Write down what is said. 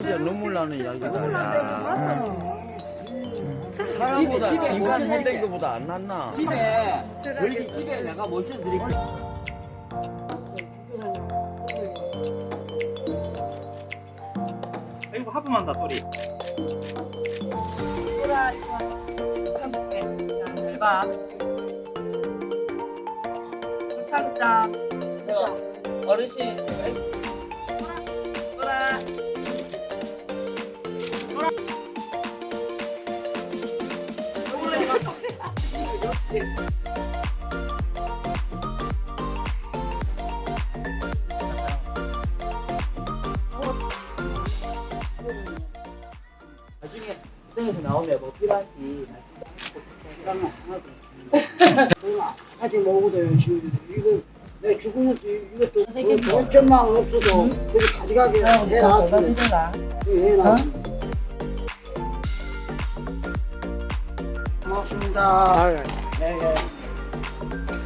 진짜 눈물 나는 이야기다. 이거 봤어. 사람보다 집에 인간 모시는 못된 게- 것보다 안 낫나? 집에 여기 집에 내가 모셔 드릴게. 아이고 하품한다 소리. 보라 이거 한국에 잘 봐. 참자. 어르신 보라. 나중에 부정에서 나오면 뭐 필요한지 그러면 하나도. 누나, 하지 먹어도 열심히. 이거 내 죽으면 또 이것도 돈 천만 원 없어도 그래 가져가게 해놔. 해놔. 고맙습니다. 네, 예.